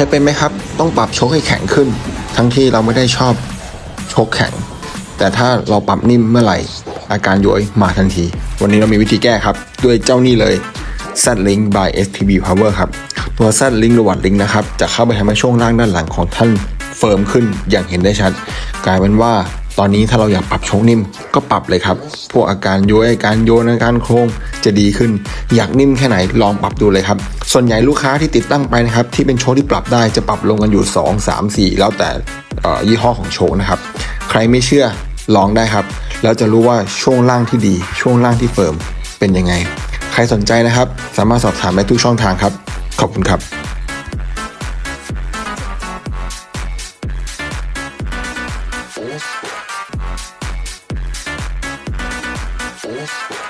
เคยเป็นไหมครับ ต้องปรับโชกให้แข็งขึ้น ทั้งที่เราไม่ได้ชอบโชกแข็ง แต่ถ้าเราปรับนิ่มเมื่อไหร่ อาการย้อยมาทันที วันนี้เรามีวิธีแก้ครับ ด้วยเจ้านี่เลย Z Link by STB Power ครับ ตัว Z Link หรือวัดลิงนะครับ จะเข้าไปทำให้ช่วงล่างด้านหลังของท่านเฟิร์มขึ้นอย่างเห็นได้ชัด กลายเป็นว่า ตอนนี้ถ้าเราอยากปรับโชคนิ่มก็ปรับเลยครับ พวกอาการย้อยการโยนอาการโครงจะดีขึ้น อยากนิ่มแค่ไหนลองปรับดูเลยครับ ส่วนใหญ่ลูกค้าที่ติดตั้งไปนะครับที่เป็นโชคที่ปรับได้จะปรับลงกันอยู่ 2 3 4 แล้วแต่ยี่ห้อของโชคนะครับ ใครไม่เชื่อลองได้ครับ แล้วจะรู้ว่าช่วงล่างที่ดี ช่วงล่างที่เฟิร์มเป็นยังไง ใครสนใจนะครับ สามารถสอบถามได้ทุกช่องทางครับ ขอบคุณครับ Cool.